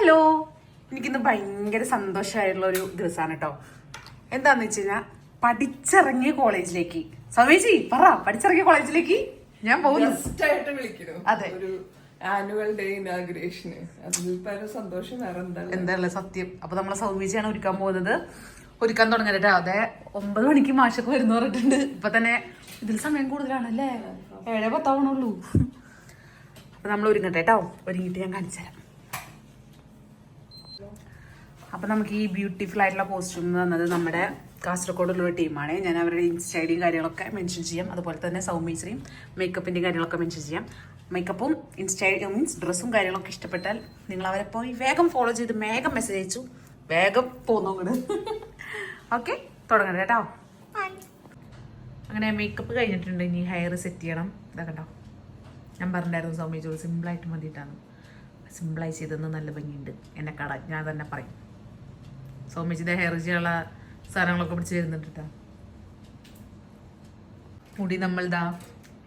Hello. എനിക്കിന്ന് ഭയങ്കര സന്തോഷമായിട്ടുള്ള ഒരു ദിവസമാണ് കേട്ടോ എന്താന്ന് വെച്ച് കഴിഞ്ഞാൽ പഠിച്ചിറങ്ങിയ കോളേജിലേക്ക്. സമേശി പറ പഠിച്ചിറങ്ങിയ കോളേജിലേക്ക് ഞാൻ പോകുന്നു. അതെ. ആനുവൽ ഡേ ഇനാഗ്രേഷന് അതിൽ പല സന്തോഷം വേറെ എന്താ സത്യം. അപ്പൊ നമ്മളെ സൗമ്യജിയാണ് ഒരുക്കാൻ പോകുന്നത്. ഒരുക്കാൻ തുടങ്ങരുട്ടോ അതെ ഒമ്പത് മണിക്ക് മാഷൊക്കെ വരുന്ന പറഞ്ഞിട്ടുണ്ട്. ഇപ്പൊ തന്നെ ഇതിൽ സമയം കൂടുതലാണ് അല്ലേ ഏഴേ പത്താവണുള്ളൂ. അപ്പൊ നമ്മൾ ഒരുങ്ങട്ടെ കേട്ടോ ഒരുങ്ങിയിട്ട് ഞാൻ കാണിച്ചു തരാം. അപ്പൊ നമുക്ക് ഈ ബ്യൂട്ടിഫുൾ ആയിട്ടുള്ള കോസ്റ്റ്യൂം തന്നത് നമ്മുടെ കാസർഗോഡുള്ള ടീമാണ് ഞാൻ അവരുടെ ഇൻസ്റ്റൈലും കാര്യങ്ങളൊക്കെ മെൻഷൻ ചെയ്യാം. അതുപോലെ തന്നെ സൗമീശ്രീയും മേക്കപ്പിന്റെ കാര്യങ്ങളൊക്കെ മെൻഷൻ ചെയ്യാം. മേക്കപ്പും ഇൻസ്റ്റൈ മീൻസ് ഡ്രസ്സും കാര്യങ്ങളൊക്കെ ഇഷ്ടപ്പെട്ടാൽ നിങ്ങൾ അവരെ പോയി വേഗം ഫോളോ ചെയ്ത് വേഗം മെസ്സേജ് അയച്ചു. വേഗം പോന്നു ഓക്കെ തുടങ്ങണം കേട്ടോ. അങ്ങനെ മേക്കപ്പ് കഴിഞ്ഞിട്ടുണ്ട്. ഇനി ഹെയർ സെറ്റ് ചെയ്യണം. ഇതാ കണ്ടോ? ഞാൻ പറഞ്ഞിട്ടുണ്ടായിരുന്നു സൗമ്യ ജോലി സിമ്പിളായിട്ട് മതിയിട്ടാണ് സിമ്പിളായി ചെയ്തെന്ന് നല്ല ഭംഗിയുണ്ട്. എന്നെ കട ഞാൻ തന്നെ പറയും. സൗമ്യജിയുടെ ഹെയർ ചെയ്യാനുള്ള സാധനങ്ങളൊക്കെ പിടിച്ച് വരുന്നുണ്ട് മുടി നമ്മൾതാ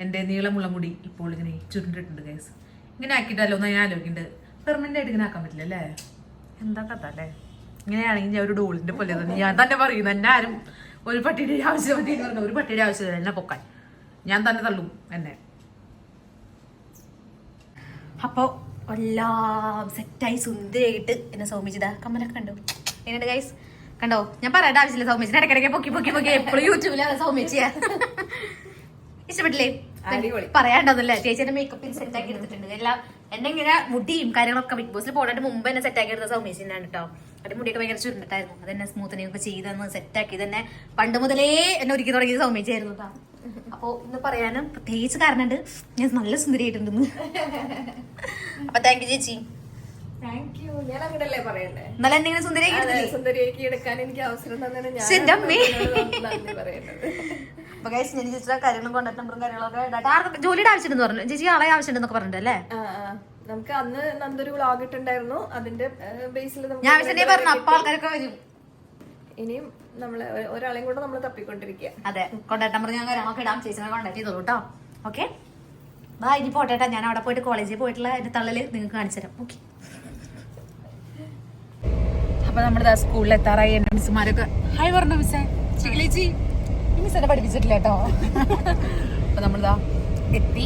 എന്റെ നീളമുള്ള മുടി ഇപ്പോൾ ഇങ്ങനെ ചുരുണ്ടിട്ടുണ്ട് ഗൈസ് ഇങ്ങനെ ആക്കിയിട്ടല്ലോ എന്നാ ഞാൻ ആലോചിക്കുന്നുണ്ട്. പെർമനന്റ് ആയിട്ട് ഇങ്ങനെ ആക്കാൻ പറ്റില്ല അല്ലേ? എന്താ കഥ അല്ലേ? ഇങ്ങനെയാണെങ്കിൽ ഞാൻ ഒരു ഡോളിന്റെ പോലെ തന്നെ ഞാൻ തന്നെ പറയുന്നു എന്നെ ആരും ഒരു പട്ടിയുടെ ആവശ്യം മതി എന്ന് പറഞ്ഞു ഒരു പട്ടിയുടെ ആവശ്യമില്ല എന്നെ പൊക്കാൻ. ഞാൻ തന്നെ തള്ളും എന്നെ. അപ്പോൾ എല്ലാം സെറ്റായി സുന്ദരിയായിട്ട് എന്നെ സൗമിച്ചിതാ കമ്മലൊക്കെ കണ്ടു? എന്നുണ്ട് ഗൈസ് കണ്ടോ? ഞാൻ പറയേണ്ട ആവശ്യമില്ല സൗമിച്ചിന് ഇടയ്ക്കിടയ്ക്ക് പൊക്കി പൊക്കി പൊക്കി. എപ്പോഴും യൂട്യൂബിലാണ് സൗമിച്ചിയ ഇഷ്ടപ്പെട്ടില്ലേ. പറയാണ്ടോന്നല്ലേ ചേച്ചിന്റെ മേക്കപ്പിൽ സെറ്റ് ആക്കി എടുത്തിട്ടുണ്ട്. എല്ലാം എന്നെ ഇങ്ങനെ മുടിയും കാര്യങ്ങളൊക്കെ ബിഗ് ബോസിൽ പോകാനായിട്ട് മുമ്പ് എന്നെ സെറ്റ് ആക്കി എടുത്ത സൗമ്യച്ചിനാണ് കേട്ടോ അവരുടെ മുടിയൊക്കെ ഭയങ്കര ചുരുണ്ടിട്ടായിരുന്നു. അതെന്നെ സ്മൂത്തനിങ് ഒക്കെ ചെയ്തെന്ന് സെറ്റ് ആക്കി തന്നെ പണ്ട് മുതലേ എന്നെ ഒരുക്കി തുടങ്ങിയത് സൗമ്യച്ചായിരുന്നു കേട്ടോ അപ്പൊ ഇന്ന് പറയാനും പ്രത്യേകിച്ച് കാരണമുണ്ട്. ഞാൻ നല്ല സുന്ദരിയായിട്ടുണ്ടെന്ന് അപ്പൊ താങ്ക് യു ചേച്ചി. എന്നാലും എന്തെങ്കിലും സുന്ദരിയാക്കി എടുക്കാൻ എനിക്ക് അവസരം അപ്പൊ ഞാൻ ചേച്ചിയുടെ കാര്യങ്ങളും കോണ്ടാക്ട് നമ്പറും കാര്യങ്ങളൊക്കെ ജോലിയുടെ ആവശ്യമുണ്ടെന്ന് പറഞ്ഞു. ചേച്ചി ആളെ ആവശ്യമുണ്ടെന്നൊക്കെ പറഞ്ഞിട്ടല്ലേ. നമുക്ക് അന്ന് നന്ദൊരു വ്ളോഗ് ഇട്ടുണ്ടായിരുന്നു അതിന്റെ ബേസിൽ ഞാൻ ആവശ്യം പറഞ്ഞു അപ്പൊ ആൾക്കാരൊക്കെ വരും. ഇനിയും നമ്മളെ ഒരാളെയും കൂടെ നമ്മൾ തപ്പിക്കൊണ്ടിരിക്കുക അതെ കോണ്ടാക്ട് നമ്പർ ഞാൻ കാര്യങ്ങളൊക്കെ ഇടാം. ചേച്ചിനെ കോണ്ടാക്ട് ചെയ്തോളൂ കേട്ടോ ഓക്കെ ബാ ഇനി പോട്ടെ ഞാൻ അവിടെ പോയിട്ട് കോളേജിൽ പോയിട്ടുള്ള എന്റെ തള്ളൽ നിങ്ങൾക്ക് കാണിച്ചു തരാം. ഓക്കെ അപ്പൊ നമ്മുടെ സ്കൂളിൽ എത്താറായി എന്റെ മിസ്സുമാരൊക്കെ ഹായ് പറഞ്ഞു മിസ്സേ. ചികിലേച്ചി മിസ് എന്നെ പഠിപ്പിച്ചിട്ടില്ല കേട്ടോ. അപ്പൊ നമ്മളിതാ എത്തി.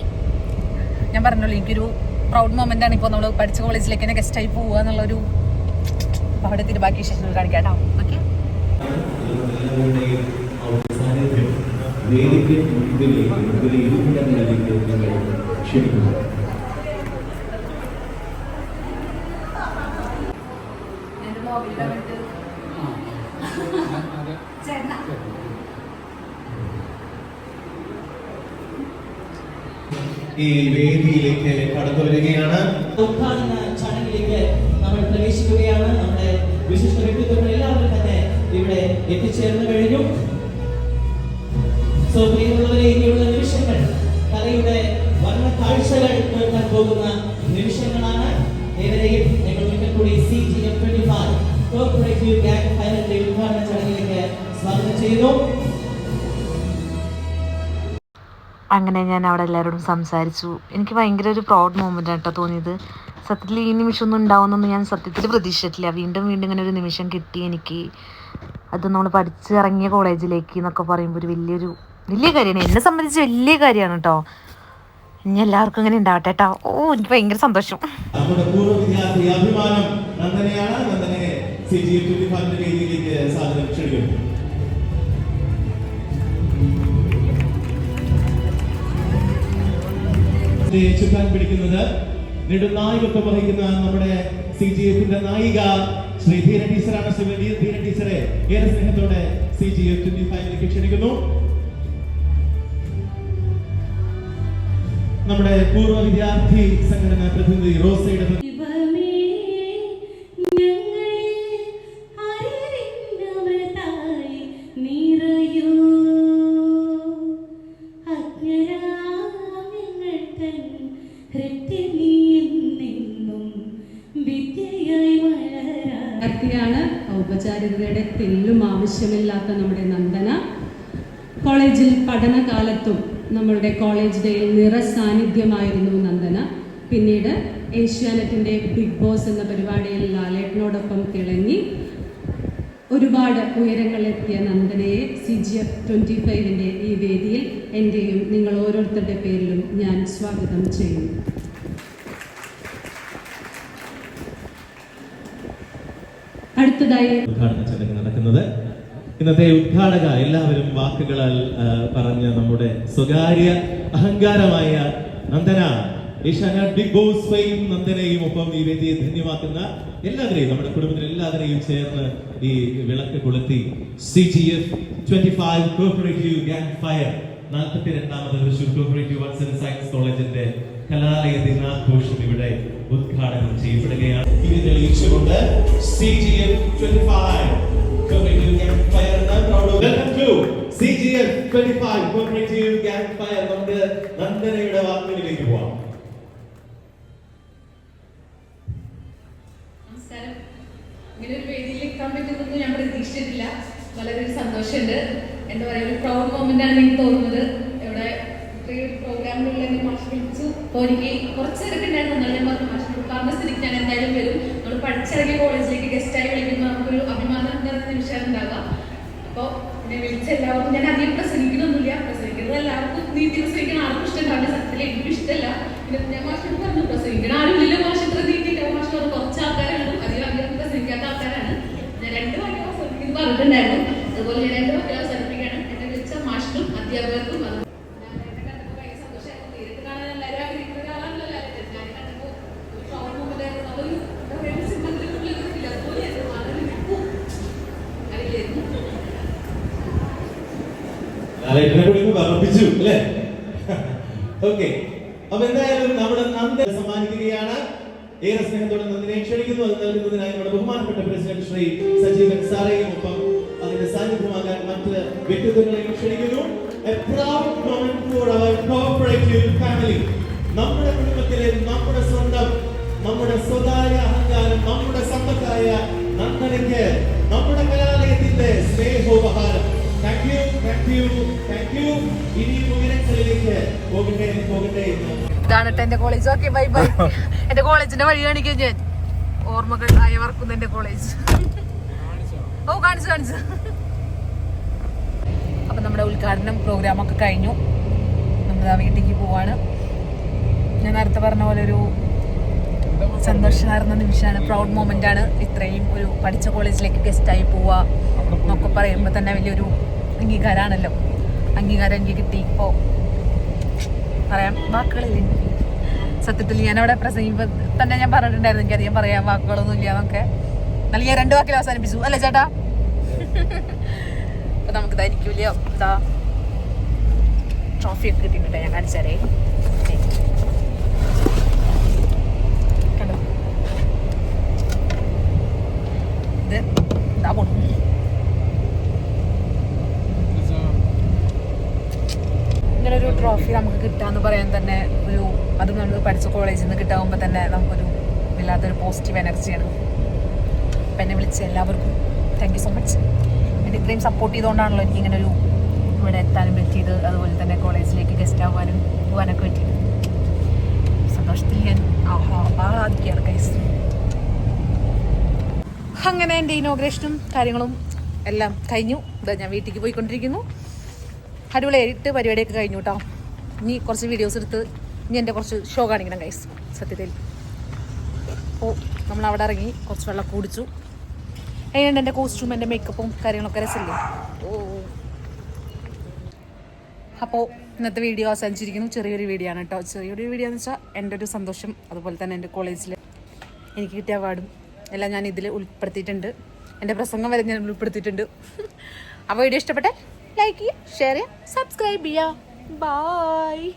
ഞാൻ പറഞ്ഞല്ലോ എനിക്കൊരു പ്രൗഡ് മൊമെന്റ് ആണ് ഇപ്പോൾ നമ്മൾ പഠിച്ച കോളേജിലേക്ക് തന്നെ ഗസ്റ്റ് ആയി പോവുക എന്നുള്ളൊരു അവിടെ എത്തിയിട്ട് ബാക്കി ശേഷം കാണിക്കാം കേട്ടോ. ഓക്കെ ഈ വേദിയിലേക്ക് കടന്നു വരികയാണ്. ഉദ്ഘാടന ചടങ്ങിലേക്ക് നമ്മൾ പ്രവേശിക്കുകയാണ്. നമ്മുടെ വിശിഷ്ട വ്യക്തിത്വങ്ങൾ എല്ലാവരും തന്നെ ഇവിടെ എത്തിച്ചേർന്ന് കഴിഞ്ഞു. ഇനിയുള്ള നിമിഷങ്ങൾ കലയുടെ വർണ കാഴ്ചകൾ പോകുന്ന നിമിഷങ്ങളാണ്. ഏവരെയും ഞങ്ങൾ ഒരിക്കൽ കൂടി C G F twenty five cooperative ഉദ്ഘാടന ചടങ്ങിലേക്ക് സ്വാഗതം ചെയ്യുന്നു. അങ്ങനെ ഞാൻ അവിടെ എല്ലാവരോടും സംസാരിച്ചു. എനിക്ക് ഭയങ്കര ഒരു പ്രൗഡ് മൂമെന്റ് കേട്ടോ തോന്നിയത്. സത്യത്തിൽ ഈ നിമിഷം ഒന്നും ഉണ്ടാവുമെന്നൊന്നും ഞാൻ സത്യത്തിൽ പ്രതീക്ഷിച്ചിട്ടില്ല. വീണ്ടും വീണ്ടും ഇങ്ങനെ ഒരു നിമിഷം കിട്ടി എനിക്ക്. അത് നമ്മൾ പഠിച്ച് ഇറങ്ങിയ കോളേജിലേക്ക് എന്നൊക്കെ പറയുമ്പോൾ ഒരു വലിയൊരു വലിയ കാര്യമാണ്. എന്നെ സംബന്ധിച്ച് വലിയ കാര്യമാണ് കേട്ടോ. ഇനി എല്ലാവർക്കും ഇങ്ങനെ ഉണ്ടാവട്ടെ കേട്ടോ. ഓ എനിക്ക് ഭയങ്കര സന്തോഷം. ചുക്കാൻ പിടിക്കുന്നത് നെടുനായകത്വം വഹിക്കുന്ന നമ്മുടെ സി ജി എഫിന്റെ നായിക ശ്രീ ധീര ടീച്ചറാണ് ശ്രീ ധീര ടീച്ചറെ. ഏറെ സ്നേഹത്തോടെ സി ജി എഫ് ട്വന്റി ഫൈവിലേക്ക് ക്ഷണിക്കുന്നു. നമ്മുടെ പൂർവ വിദ്യാർത്ഥി സംഘടന പ്രതിനിധി റോസയുടെ വിദ്യാർത്ഥിയാണ്. ഔപചാരികതയുടെ തെല്ലും ആവശ്യമില്ലാത്ത നമ്മുടെ നന്ദന. കോളേജിൽ പഠനകാലത്തും നമ്മളുടെ കോളേജ് ഡേയിൽ നിറ സാന്നിധ്യമായിരുന്നു നന്ദന. പിന്നീട് ഏഷ്യാനെറ്റിന്റെ ബിഗ് ബോസ് എന്ന പരിപാടിയിൽ ലാലേട്ടനോടൊപ്പം തിളങ്ങി ഒരുപാട് ഉയരങ്ങളെത്തിയ നന്ദനയെ സി ജി എഫ് ട്വന്റി ഫൈവിന്റെ ഈ വേദിയിൽ എന്റെയും നിങ്ങൾ ഓരോരുത്തരുടെ പേരിലും ഞാൻ സ്വാഗതം ചെയ്യുന്നു. ഉദ്ഘാടന ചടങ്ങ് നടക്കുന്നത്. ഇന്നത്തെ ഉദ്ഘാടക എല്ലാവരും വാക്കുകളാൽ പറഞ്ഞ നമ്മുടെ സ്വകാര്യ അഹങ്കാരമായ Nandana. Asianet Bigg Boss fame നന്ദനയും ഒപ്പം ഈ വേദിയെ ധന്യമാക്കുന്ന എല്ലാവരെയും നമ്മുടെ കുടുംബത്തിലെ എല്ലാവരെയും ചേർന്ന് ഈ വിളക്ക് കൊളുത്തി. C G F twenty five cooperative gang fire നാൽപ്പത്തി രണ്ടാമത് തൃശൂർ കോപ്പറേറ്റീവ് ആർട്സ് സയൻസ് കോളേജിന്റെ കലാലയ ദിനാഘോഷം ഇവിടെ ഉദ്ഘാടനം ചെയ്യപ്പെടുകയാണ്. ഇത് ഫയർ എന്ന proud of- Welcome to CGF 25 cooperative gang fire നന്ദനയുടെ വാക്കുകളിലേക്ക് പോവാം. ഞാൻ വളരെ സന്തോഷമുണ്ട്. എന്താ പറയുക ഒരു പ്രൗഡ് മൊമെന്റ് ആണ് എനിക്ക് തോന്നുന്നത്. ഇവിടെ ഇത്രയും വിളിച്ചു അപ്പോൾ കുറച്ച് തിരക്കുണ്ടായിരുന്നു എന്നാൽ ഞാൻ ഞാൻ എന്തായാലും വരും. നമ്മൾ പഠിച്ചിറങ്ങിയ കോളേജിലേക്ക് ഗസ്റ്റായി വിളിക്കുമ്പോൾ നമുക്കൊരു അഭിമാനം നിറഞ്ഞ നിമിഷം ഉണ്ടാകാം. അപ്പോൾ എന്നെ വിളിച്ച എല്ലാവർക്കും ഞാൻ അധികം പ്രസംഗിക്കണമൊന്നുമില്ല പ്രസംഗിക്കുന്നത് എല്ലാവർക്കും നീതി പ്രസംഗിക്കണം ആർക്കും ഇഷ്ടമുണ്ടാവില്ല സത്യത്തിൽ എനിക്കും ഇഷ്ടമല്ല. പിന്നെ ഞാൻ മാഷോട് പറഞ്ഞു പ്രസംഗിക്കണം ആരുമില്ല മാഷ് ഇത്ര നീട്ടിയിട്ട് മാഷ് കുറച്ച് ആൾക്കാരാണ് അധികം അധികം പ്രസംഗിക്കാത്ത ആൾക്കാരാണ്. ഞാൻ രണ്ട് അവസാനിപ്പിക്കുന്നു പറഞ്ഞിട്ടുണ്ടായിരുന്നു. അതുപോലെ ഞാൻ രണ്ട് വാക്യം അവസാനിപ്പിക്കുകയാണ് എന്നെ വിളിച്ച മാഷിനും അധ്യാപകർക്കും അത് ഞാൻ എന്നെ കണ്ടപ്പോൾ ഭയങ്കര സന്തോഷമായിരുന്നു നേരിട്ട് കാണാൻ എല്ലാവരും ആഗ്രഹിക്കുന്ന ഒരാളാണല്ലോ എല്ലാവരും ഞാൻ കണ്ടപ്പോൾ ഒരു പ്രൗഡ് മൊമെന്റ് ആയിരുന്നു അതൊരു എന്താ പറയുക സിനിമത്തിനുള്ളിൽ ഇല്ല അതുപോലെയായിരുന്നു വളരെ അറിയില്ലായിരുന്നു ലാലേട്ടനെ കൂടി ഒന്ന് അല്ലേ? ഓക്കെ അപ്പൊ എന്തായാലും നമ്മുടെ നന്ദി സമ്മാനിക്കുകയാണ്. ഏറെ സ്നേഹത്തോടെ നന്ദിനെ ക്ഷണിക്കുന്നു. അത് നൽകുന്നതിനായി നമ്മുടെ ബഹുമാനപ്പെട്ട പ്രസിഡന്റ് ശ്രീ സജീവൻ സാറേയും ഒപ്പം അതിന്റെ സാന്നിധ്യമാകാൻ മറ്റ് വ്യക്തിത്വങ്ങളെയും ക്ഷണിക്കുന്നു. family. നമ്മുടെ കുടുംബത്തിലെ നമ്മുടെ സ്വന്തം നമ്മുടെ സ്വകാര്യ അഹങ്കാരം നമ്മുടെ സമ്പത്തായ നന്ദനയ്ക്ക് നമ്മുടെ കലാലയത്തിന്റെ സ്നേഹോപഹാരം thank you thank you thank you ഇനി ഉയരങ്ങളിലേക്ക് പോകട്ടെ പോകട്ടെ ഇതാണ് എന്റെ കോളേജ് ഓക്കെ ബൈ ബൈ എന്റെ കോളേജിന്റെ വഴി കാണിക്കാൻ ഞാൻ. ഓർമ്മകൾ അയവർക്കുന്ന എന്റെ കോളേജ് ഓ കാണിച്ചു കാണിച്ചു. അപ്പൊ നമ്മുടെ ഉദ്ഘാടനം പ്രോഗ്രാം ഒക്കെ കഴിഞ്ഞു. നമ്മൾ ആ വീട്ടിലേക്ക് പോവാണ്. ഞാൻ നേരത്തെ പറഞ്ഞ പോലെ ഒരു സന്തോഷമായിരുന്ന നിമിഷമാണ്. പ്രൗഡ് മൊമെന്റ് ആണ്. ഇത്രയും ഒരു പഠിച്ച കോളേജിലേക്ക് ഗസ്റ്റായി പോവുക എന്നൊക്കെ പറയുമ്പോൾ തന്നെ വലിയൊരു അംഗീകാരമാണല്ലോ അംഗീകാരം എനിക്ക് കിട്ടി. ഇപ്പോൾ പറയാം വാക്കുകളില്ല? സത്യത്തിൽ ഞാൻ അവിടെ പ്രസംഗിക്കുമ്പോൾ തന്നെ ഞാൻ പറഞ്ഞിട്ടുണ്ടായിരുന്നു. എനിക്ക് അധികം പറയാൻ വാക്കുകളൊന്നും ഇല്ല എന്നൊക്കെ. നല്ല ഞാൻ രണ്ട് വാക്കിൽ അവസാനിപ്പിച്ചു. അല്ലേ ചേട്ടാ? അപ്പൊ നമുക്ക് ഇതായിരിക്കില്ല എന്താ ട്രോഫി ഒക്കെ കിട്ടിയിട്ടുണ്ട്. ഞാൻ കാണിച്ചാലേ കണ്ടോ ഇത് ഇതാ പോണു ട്രോഫി നമുക്ക് കിട്ടാന്ന് പറയാൻ തന്നെ ഒരു അത് നമ്മൾ പഠിച്ച കോളേജിൽ നിന്ന് കിട്ടാകുമ്പോൾ തന്നെ നമുക്കൊരു വല്ലാത്തൊരു പോസിറ്റീവ് എനർജിയാണ് അപ്പം എന്നെ വിളിച്ച എല്ലാവർക്കും. താങ്ക് യു സോ മച്ച് എന്റെ ഇത്രയും സപ്പോർട്ട് ചെയ്തുകൊണ്ടാണല്ലോ എനിക്ക് ഇങ്ങനെ ഒരു ഇവിടെ എത്താനും പറ്റിയത്. അതുപോലെ തന്നെ കോളേജിലേക്ക് ഗസ്റ്റ് ആവാനും പോകാനൊക്കെ പറ്റിയത്. സന്തോഷത്തിൽ ഞാൻ ആഹാ ആഹ്ലാദിക്കുകയാണ് കൈസ് അങ്ങനെ എന്റെ ഇനോഗ്രേഷനും കാര്യങ്ങളും എല്ലാം കഴിഞ്ഞു. ഇതാ ഞാൻ വീട്ടിലേക്ക് പോയിക്കൊണ്ടിരിക്കുന്നു. അടിപൊളിയായിട്ട് പരിപാടിയൊക്കെ കഴിഞ്ഞു കേട്ടോ ഇനി കുറച്ച് വീഡിയോസ് എടുത്ത് ഇനി എന്റെ കുറച്ച് ഷോ കാണിക്കണം ഗൈസ് സത്യത്തിൽ. അപ്പോൾ നമ്മൾ അവിടെ ഇറങ്ങി കുറച്ച് വെള്ളം കുടിച്ചു. അതിനുണ്ട് എന്റെ കോസ്റ്റ്യൂം എന്റെ മേക്കപ്പും കാര്യങ്ങളൊക്കെ രസമില്ലേ? ഓ. അപ്പോൾ ഇന്നത്തെ വീഡിയോ അവസാനിച്ചിരിക്കുന്നു. ചെറിയൊരു വീഡിയോ ആണ് കേട്ടോ ചെറിയൊരു വീഡിയോ എന്ന് വെച്ചാൽ എന്റെ ഒരു സന്തോഷം അതുപോലെ തന്നെ എന്റെ കോളേജിൽ എനിക്ക് കിട്ടിയ അവാർഡും എല്ലാം ഞാൻ ഇതിൽ ഉൾപ്പെടുത്തിയിട്ടുണ്ട്. എന്റെ പ്രസംഗം വരെ ഞാൻ ഉൾപ്പെടുത്തിയിട്ടുണ്ട്. അപ്പോൾ വീഡിയോ ഇഷ്ടപ്പെട്ടെ ലൈക്ക് ചെയ്യുക ഷെയർ ചെയ്യുക സബ്സ്ക്രൈബ് ചെയ്യുക. ബായ്